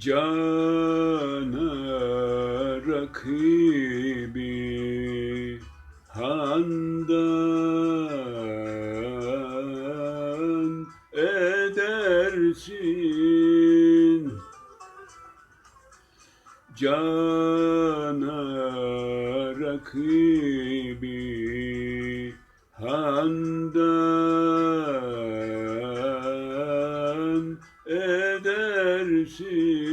Cana rakibi handan edersin. Cana rakibi handan edersin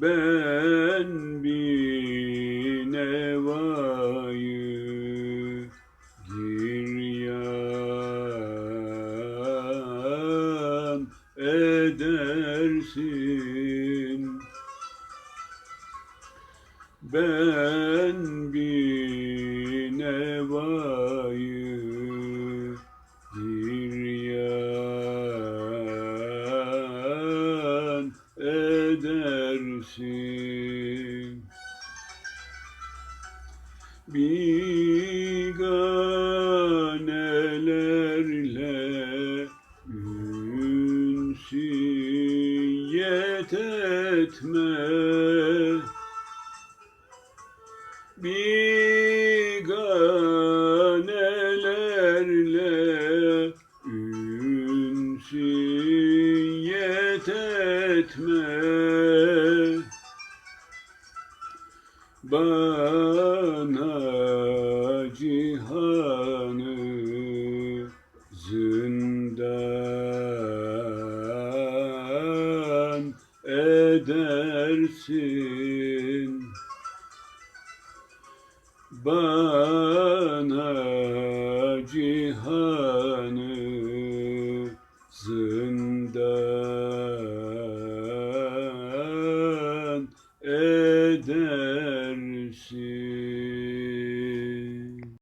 ben bir nevayı giryan edersin. Ben bir nevayı Biganelerle ünsiyet etme. Biganelerle ünsiyet etme Bana cihanı zindan edersin. Bana cihanı zindan versin.